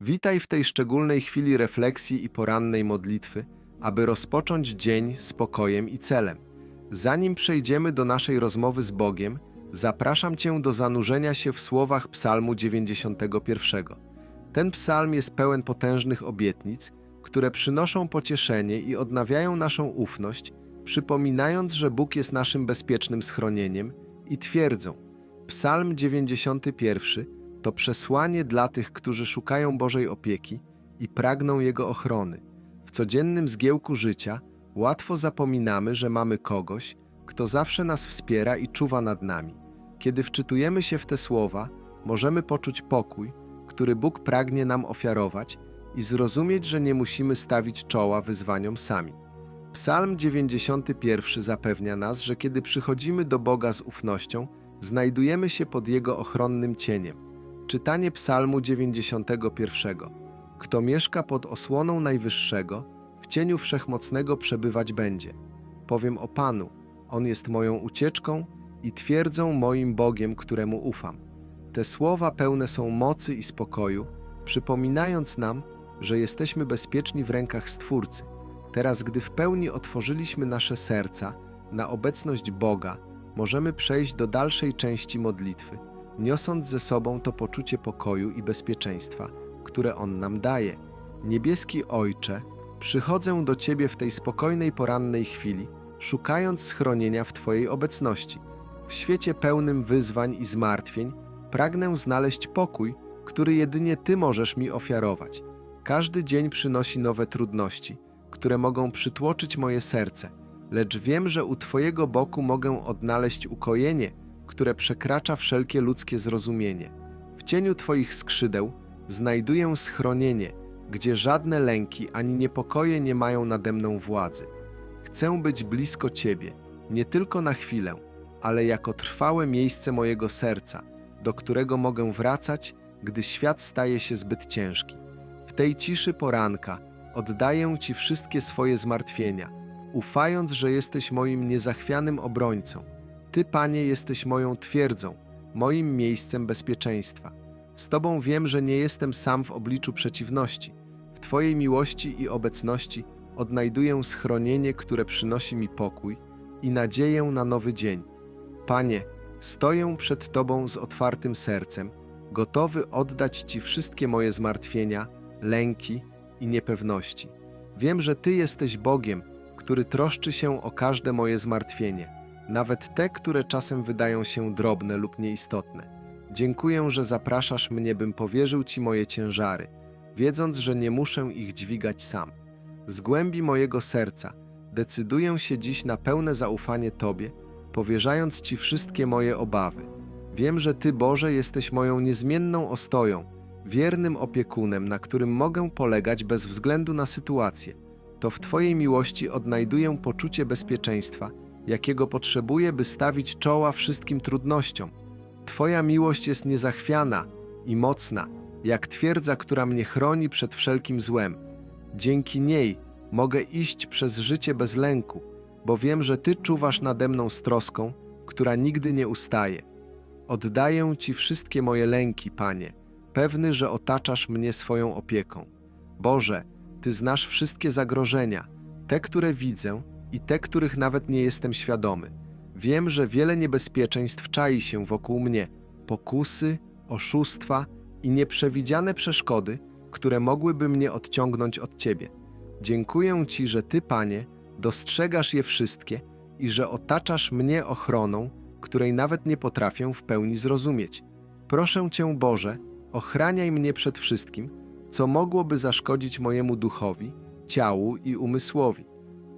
Witaj w tej szczególnej chwili refleksji i porannej modlitwy, aby rozpocząć dzień spokojem i celem. Zanim przejdziemy do naszej rozmowy z Bogiem, zapraszam Cię do zanurzenia się w słowach Psalmu 91. Ten psalm jest pełen potężnych obietnic, które przynoszą pocieszenie i odnawiają naszą ufność, przypominając, że Bóg jest naszym bezpiecznym schronieniem i twierdzą. Psalm 91 to przesłanie dla tych, którzy szukają Bożej opieki i pragną Jego ochrony. W codziennym zgiełku życia łatwo zapominamy, że mamy kogoś, kto zawsze nas wspiera i czuwa nad nami. Kiedy wczytujemy się w te słowa, możemy poczuć pokój, który Bóg pragnie nam ofiarować i zrozumieć, że nie musimy stawić czoła wyzwaniom sami. Psalm 91 zapewnia nas, że kiedy przychodzimy do Boga z ufnością, znajdujemy się pod Jego ochronnym cieniem. Czytanie Psalmu 91. Kto mieszka pod osłoną Najwyższego, w cieniu Wszechmocnego przebywać będzie. Powiem o Panu, On jest moją ucieczką i twierdzą moim Bogiem, któremu ufam. Te słowa pełne są mocy i spokoju, przypominając nam, że jesteśmy bezpieczni w rękach Stwórcy. Teraz, gdy w pełni otworzyliśmy nasze serca na obecność Boga, możemy przejść do dalszej części modlitwy, niosąc ze sobą to poczucie pokoju i bezpieczeństwa, które On nam daje. Niebieski Ojcze, przychodzę do Ciebie w tej spokojnej porannej chwili, szukając schronienia w Twojej obecności. W świecie pełnym wyzwań i zmartwień pragnę znaleźć pokój, który jedynie Ty możesz mi ofiarować. Każdy dzień przynosi nowe trudności, które mogą przytłoczyć moje serce, lecz wiem, że u Twojego boku mogę odnaleźć ukojenie, które przekracza wszelkie ludzkie zrozumienie. W cieniu Twoich skrzydeł znajduję schronienie, gdzie żadne lęki ani niepokoje nie mają nade mną władzy. Chcę być blisko Ciebie, nie tylko na chwilę, ale jako trwałe miejsce mojego serca, do którego mogę wracać, gdy świat staje się zbyt ciężki. W tej ciszy poranka oddaję Ci wszystkie swoje zmartwienia, ufając, że jesteś moim niezachwianym obrońcą. Ty, Panie, jesteś moją twierdzą, moim miejscem bezpieczeństwa. Z Tobą wiem, że nie jestem sam w obliczu przeciwności. W Twojej miłości i obecności odnajduję schronienie, które przynosi mi pokój i nadzieję na nowy dzień. Panie, stoję przed Tobą z otwartym sercem, gotowy oddać Ci wszystkie moje zmartwienia, lęki i niepewności. Wiem, że Ty jesteś Bogiem, który troszczy się o każde moje zmartwienie, nawet te, które czasem wydają się drobne lub nieistotne. Dziękuję, że zapraszasz mnie, bym powierzył Ci moje ciężary, wiedząc, że nie muszę ich dźwigać sam. Z głębi mojego serca decyduję się dziś na pełne zaufanie Tobie, powierzając Ci wszystkie moje obawy. Wiem, że Ty, Boże, jesteś moją niezmienną ostoją, wiernym opiekunem, na którym mogę polegać bez względu na sytuację. To w Twojej miłości odnajduję poczucie bezpieczeństwa, jakiego potrzebuję, by stawić czoła wszystkim trudnościom. Twoja miłość jest niezachwiana i mocna, jak twierdza, która mnie chroni przed wszelkim złem. Dzięki niej mogę iść przez życie bez lęku, bo wiem, że Ty czuwasz nade mną z troską, która nigdy nie ustaje. Oddaję Ci wszystkie moje lęki, Panie, pewny, że otaczasz mnie swoją opieką. Boże, Ty znasz wszystkie zagrożenia, te, które widzę i te, których nawet nie jestem świadomy. Wiem, że wiele niebezpieczeństw czai się wokół mnie, pokusy, oszustwa i nieprzewidziane przeszkody, które mogłyby mnie odciągnąć od Ciebie. Dziękuję Ci, że Ty, Panie, dostrzegasz je wszystkie i że otaczasz mnie ochroną, której nawet nie potrafię w pełni zrozumieć. Proszę Cię, Boże, ochraniaj mnie przed wszystkim, co mogłoby zaszkodzić mojemu duchowi, ciału i umysłowi.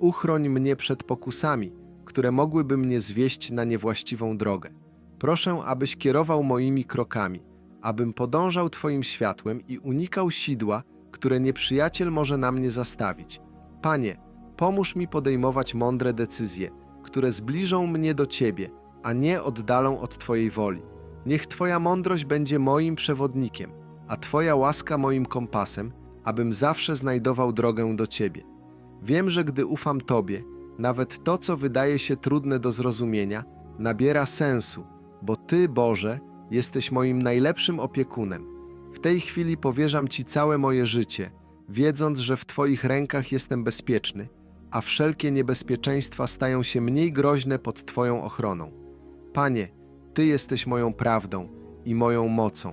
Uchroń mnie przed pokusami, które mogłyby mnie zwieść na niewłaściwą drogę. Proszę, abyś kierował moimi krokami, abym podążał Twoim światłem i unikał sidła, które nieprzyjaciel może na mnie zastawić. Panie, pomóż mi podejmować mądre decyzje, które zbliżą mnie do Ciebie, a nie oddalą od Twojej woli. Niech Twoja mądrość będzie moim przewodnikiem, a Twoja łaska moim kompasem, abym zawsze znajdował drogę do Ciebie. Wiem, że gdy ufam Tobie, nawet to, co wydaje się trudne do zrozumienia, nabiera sensu, bo Ty, Boże, jesteś moim najlepszym opiekunem. W tej chwili powierzam Ci całe moje życie, wiedząc, że w Twoich rękach jestem bezpieczny, a wszelkie niebezpieczeństwa stają się mniej groźne pod Twoją ochroną. Panie, Ty jesteś moją prawdą i moją mocą.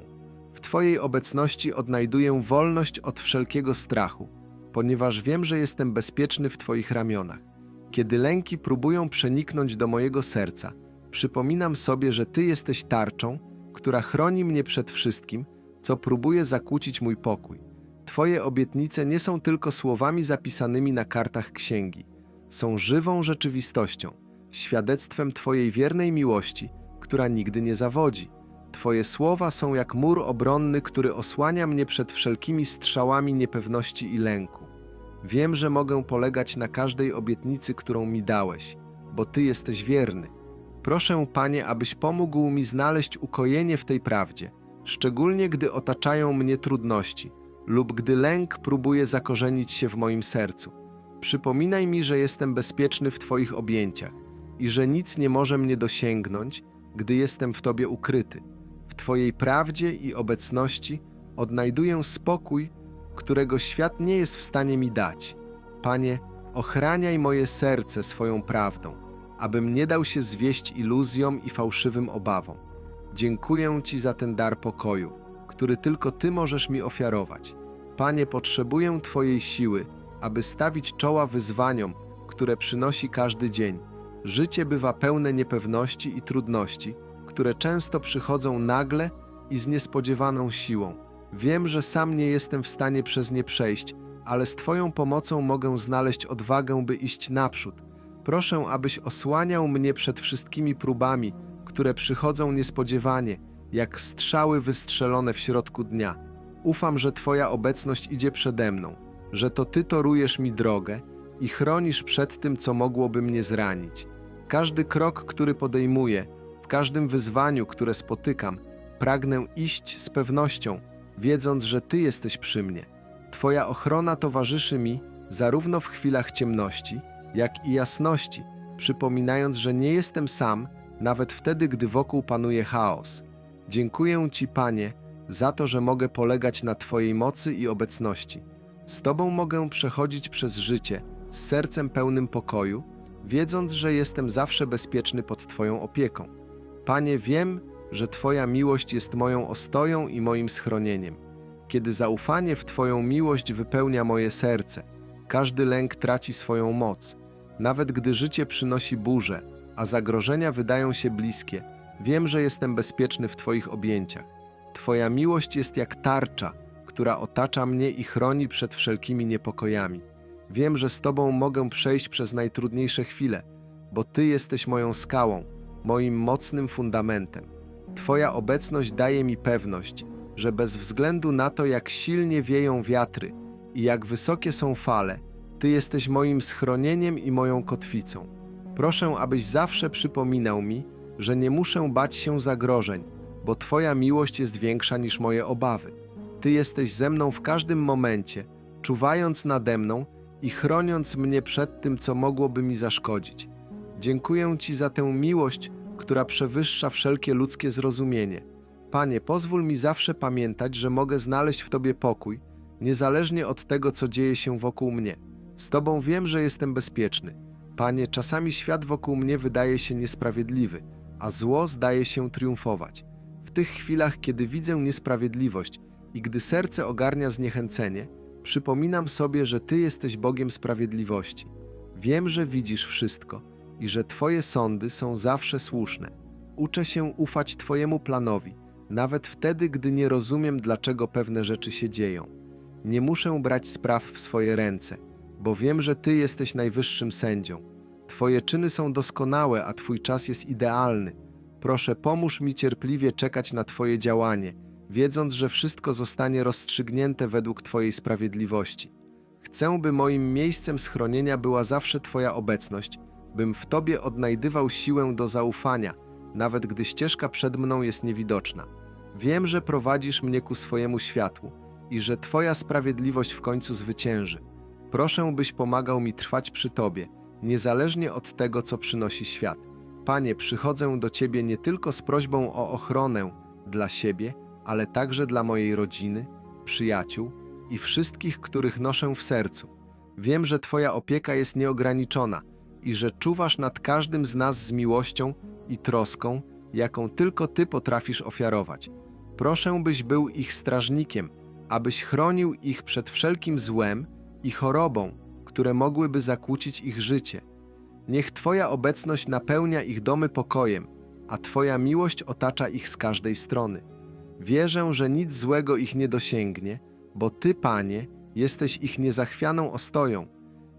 W Twojej obecności odnajduję wolność od wszelkiego strachu, ponieważ wiem, że jestem bezpieczny w Twoich ramionach. Kiedy lęki próbują przeniknąć do mojego serca, przypominam sobie, że Ty jesteś tarczą, która chroni mnie przed wszystkim, co próbuje zakłócić mój pokój. Twoje obietnice nie są tylko słowami zapisanymi na kartach księgi, są żywą rzeczywistością, świadectwem Twojej wiernej miłości, która nigdy nie zawodzi. Twoje słowa są jak mur obronny, który osłania mnie przed wszelkimi strzałami niepewności i lęku. Wiem, że mogę polegać na każdej obietnicy, którą mi dałeś, bo Ty jesteś wierny. Proszę, Panie, abyś pomógł mi znaleźć ukojenie w tej prawdzie, szczególnie gdy otaczają mnie trudności lub gdy lęk próbuje zakorzenić się w moim sercu. Przypominaj mi, że jestem bezpieczny w Twoich objęciach i że nic nie może mnie dosięgnąć, gdy jestem w Tobie ukryty. W Twojej prawdzie i obecności odnajduję spokój, którego świat nie jest w stanie mi dać. Panie, ochraniaj moje serce swoją prawdą, abym nie dał się zwieść iluzjom i fałszywym obawom. Dziękuję Ci za ten dar pokoju, który tylko Ty możesz mi ofiarować. Panie, potrzebuję Twojej siły, aby stawić czoła wyzwaniom, które przynosi każdy dzień. Życie bywa pełne niepewności i trudności, które często przychodzą nagle i z niespodziewaną siłą. Wiem, że sam nie jestem w stanie przez nie przejść, ale z Twoją pomocą mogę znaleźć odwagę, by iść naprzód. Proszę, abyś osłaniał mnie przed wszystkimi próbami, które przychodzą niespodziewanie, jak strzały wystrzelone w środku dnia. Ufam, że Twoja obecność idzie przede mną, że to Ty torujesz mi drogę i chronisz przed tym, co mogłoby mnie zranić. Każdy krok, który podejmuję, w każdym wyzwaniu, które spotykam, pragnę iść z pewnością, wiedząc, że Ty jesteś przy mnie. Twoja ochrona towarzyszy mi zarówno w chwilach ciemności, jak i jasności, przypominając, że nie jestem sam, nawet wtedy, gdy wokół panuje chaos. Dziękuję Ci, Panie, za to, że mogę polegać na Twojej mocy i obecności. Z Tobą mogę przechodzić przez życie z sercem pełnym pokoju, wiedząc, że jestem zawsze bezpieczny pod Twoją opieką. Panie, wiem, że Twoja miłość jest moją ostoją i moim schronieniem. Kiedy zaufanie w Twoją miłość wypełnia moje serce, każdy lęk traci swoją moc. Nawet gdy życie przynosi burze, a zagrożenia wydają się bliskie, wiem, że jestem bezpieczny w Twoich objęciach. Twoja miłość jest jak tarcza, która otacza mnie i chroni przed wszelkimi niepokojami. Wiem, że z Tobą mogę przejść przez najtrudniejsze chwile, bo Ty jesteś moją skałą, moim mocnym fundamentem. Twoja obecność daje mi pewność, że bez względu na to, jak silnie wieją wiatry i jak wysokie są fale, Ty jesteś moim schronieniem i moją kotwicą. Proszę, abyś zawsze przypominał mi, że nie muszę bać się zagrożeń, bo Twoja miłość jest większa niż moje obawy. Ty jesteś ze mną w każdym momencie, czuwając nade mną i chroniąc mnie przed tym, co mogłoby mi zaszkodzić. Dziękuję Ci za tę miłość, która przewyższa wszelkie ludzkie zrozumienie. Panie, pozwól mi zawsze pamiętać, że mogę znaleźć w Tobie pokój, niezależnie od tego, co dzieje się wokół mnie. Z Tobą wiem, że jestem bezpieczny. Panie, czasami świat wokół mnie wydaje się niesprawiedliwy, a zło zdaje się triumfować. W tych chwilach, kiedy widzę niesprawiedliwość i gdy serce ogarnia zniechęcenie, przypominam sobie, że Ty jesteś Bogiem sprawiedliwości. Wiem, że widzisz wszystko i że Twoje sądy są zawsze słuszne. Uczę się ufać Twojemu planowi, nawet wtedy, gdy nie rozumiem, dlaczego pewne rzeczy się dzieją. Nie muszę brać spraw w swoje ręce, bo wiem, że Ty jesteś najwyższym sędzią. Twoje czyny są doskonałe, a Twój czas jest idealny. Proszę, pomóż mi cierpliwie czekać na Twoje działanie, wiedząc, że wszystko zostanie rozstrzygnięte według Twojej sprawiedliwości. Chcę, by moim miejscem schronienia była zawsze Twoja obecność, bym w Tobie odnajdywał siłę do zaufania, nawet gdy ścieżka przed mną jest niewidoczna. Wiem, że prowadzisz mnie ku swojemu światłu i że Twoja sprawiedliwość w końcu zwycięży. Proszę, byś pomagał mi trwać przy Tobie, niezależnie od tego, co przynosi świat. Panie, przychodzę do Ciebie nie tylko z prośbą o ochronę dla siebie, ale także dla mojej rodziny, przyjaciół i wszystkich, których noszę w sercu. Wiem, że Twoja opieka jest nieograniczona i że czuwasz nad każdym z nas z miłością i troską, jaką tylko Ty potrafisz ofiarować. Proszę, byś był ich strażnikiem, abyś chronił ich przed wszelkim złem i chorobą, które mogłyby zakłócić ich życie. Niech Twoja obecność napełnia ich domy pokojem, a Twoja miłość otacza ich z każdej strony. Wierzę, że nic złego ich nie dosięgnie, bo Ty, Panie, jesteś ich niezachwianą ostoją.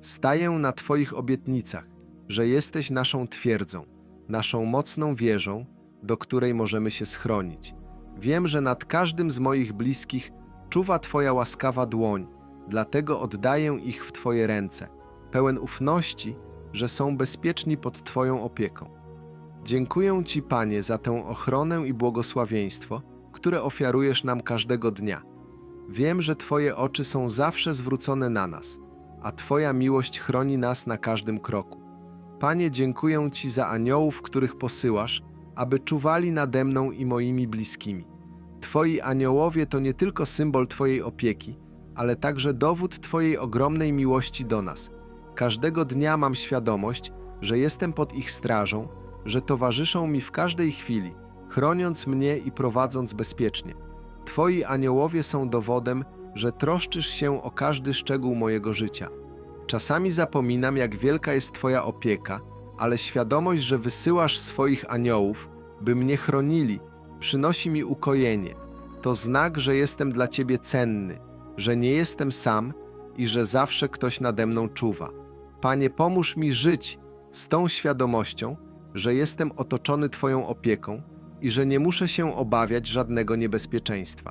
Staję na Twoich obietnicach, że jesteś naszą twierdzą, naszą mocną wieżą, do której możemy się schronić. Wiem, że nad każdym z moich bliskich czuwa Twoja łaskawa dłoń, dlatego oddaję ich w Twoje ręce, pełen ufności, że są bezpieczni pod Twoją opieką. Dziękuję Ci, Panie, za tę ochronę i błogosławieństwo, które ofiarujesz nam każdego dnia. Wiem, że Twoje oczy są zawsze zwrócone na nas, a Twoja miłość chroni nas na każdym kroku. Panie, dziękuję Ci za aniołów, których posyłasz, aby czuwali nade mną i moimi bliskimi. Twoi aniołowie to nie tylko symbol Twojej opieki, ale także dowód Twojej ogromnej miłości do nas. Każdego dnia mam świadomość, że jestem pod ich strażą, że towarzyszą mi w każdej chwili, chroniąc mnie i prowadząc bezpiecznie. Twoi aniołowie są dowodem, że troszczysz się o każdy szczegół mojego życia. Czasami zapominam, jak wielka jest Twoja opieka, ale świadomość, że wysyłasz swoich aniołów, by mnie chronili, przynosi mi ukojenie. To znak, że jestem dla Ciebie cenny, że nie jestem sam i że zawsze ktoś nade mną czuwa. Panie, pomóż mi żyć z tą świadomością, że jestem otoczony Twoją opieką i że nie muszę się obawiać żadnego niebezpieczeństwa.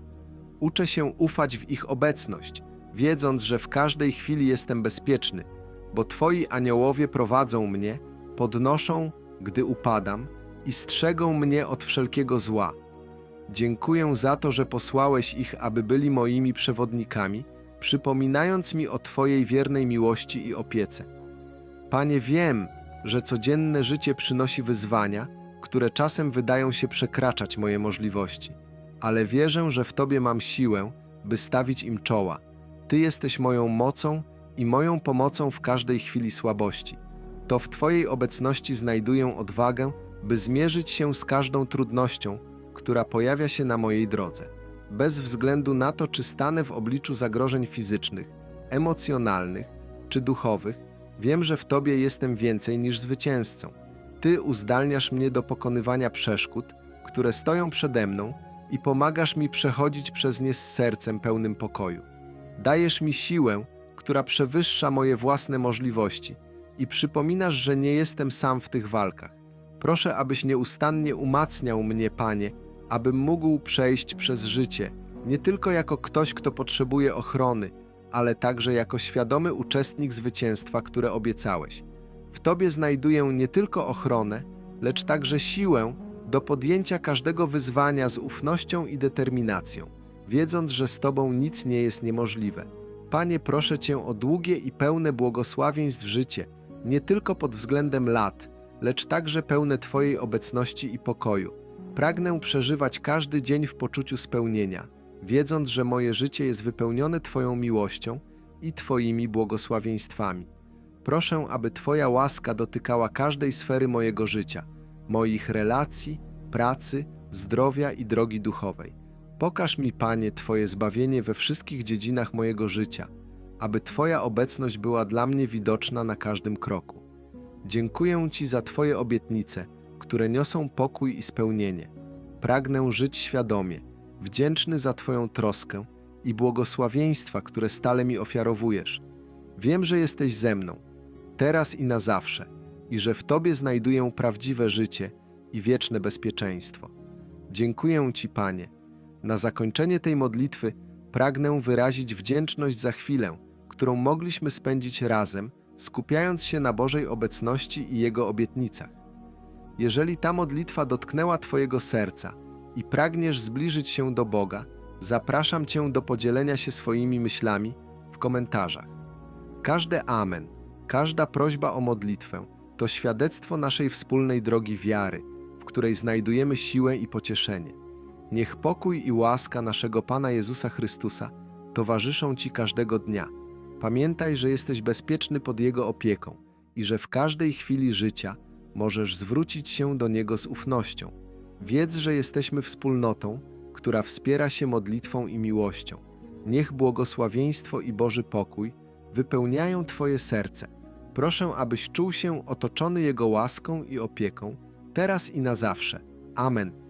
Uczę się ufać w ich obecność, wiedząc, że w każdej chwili jestem bezpieczny, bo Twoi aniołowie prowadzą mnie, podnoszą, gdy upadam i strzegą mnie od wszelkiego zła. Dziękuję za to, że posłałeś ich, aby byli moimi przewodnikami, przypominając mi o Twojej wiernej miłości i opiece. Panie, wiem, że codzienne życie przynosi wyzwania, które czasem wydają się przekraczać moje możliwości, ale wierzę, że w Tobie mam siłę, by stawić im czoła. Ty jesteś moją mocą i moją pomocą w każdej chwili słabości. To w Twojej obecności znajduję odwagę, by zmierzyć się z każdą trudnością, która pojawia się na mojej drodze. Bez względu na to, czy stanę w obliczu zagrożeń fizycznych, emocjonalnych czy duchowych, wiem, że w Tobie jestem więcej niż zwycięzcą. Ty uzdalniasz mnie do pokonywania przeszkód, które stoją przede mną i pomagasz mi przechodzić przez nie z sercem pełnym pokoju. Dajesz mi siłę, która przewyższa moje własne możliwości i przypominasz, że nie jestem sam w tych walkach. Proszę, abyś nieustannie umacniał mnie, Panie, abym mógł przejść przez życie, nie tylko jako ktoś, kto potrzebuje ochrony, ale także jako świadomy uczestnik zwycięstwa, które obiecałeś. W Tobie znajduję nie tylko ochronę, lecz także siłę do podjęcia każdego wyzwania z ufnością i determinacją, wiedząc, że z Tobą nic nie jest niemożliwe. Panie, proszę Cię o długie i pełne błogosławieństw życie, nie tylko pod względem lat, lecz także pełne Twojej obecności i pokoju. Pragnę przeżywać każdy dzień w poczuciu spełnienia, wiedząc, że moje życie jest wypełnione Twoją miłością i Twoimi błogosławieństwami. Proszę, aby Twoja łaska dotykała każdej sfery mojego życia, moich relacji, pracy, zdrowia i drogi duchowej. Pokaż mi, Panie, Twoje zbawienie we wszystkich dziedzinach mojego życia, aby Twoja obecność była dla mnie widoczna na każdym kroku. Dziękuję Ci za Twoje obietnice, które niosą pokój i spełnienie. Pragnę żyć świadomie, wdzięczny za Twoją troskę i błogosławieństwa, które stale mi ofiarowujesz. Wiem, że jesteś ze mną, teraz i na zawsze, i że w Tobie znajduję prawdziwe życie i wieczne bezpieczeństwo. Dziękuję Ci, Panie. Na zakończenie tej modlitwy pragnę wyrazić wdzięczność za chwilę, którą mogliśmy spędzić razem, skupiając się na Bożej obecności i Jego obietnicach. Jeżeli ta modlitwa dotknęła Twojego serca i pragniesz zbliżyć się do Boga, zapraszam Cię do podzielenia się swoimi myślami w komentarzach. Każde Amen, każda prośba o modlitwę to świadectwo naszej wspólnej drogi wiary, w której znajdujemy siłę i pocieszenie. Niech pokój i łaska naszego Pana Jezusa Chrystusa towarzyszą Ci każdego dnia. Pamiętaj, że jesteś bezpieczny pod Jego opieką i że w każdej chwili życia możesz zwrócić się do Niego z ufnością. Wiedz, że jesteśmy wspólnotą, która wspiera się modlitwą i miłością. Niech błogosławieństwo i Boży pokój wypełniają Twoje serce. Proszę, abyś czuł się otoczony Jego łaską i opieką, teraz i na zawsze. Amen.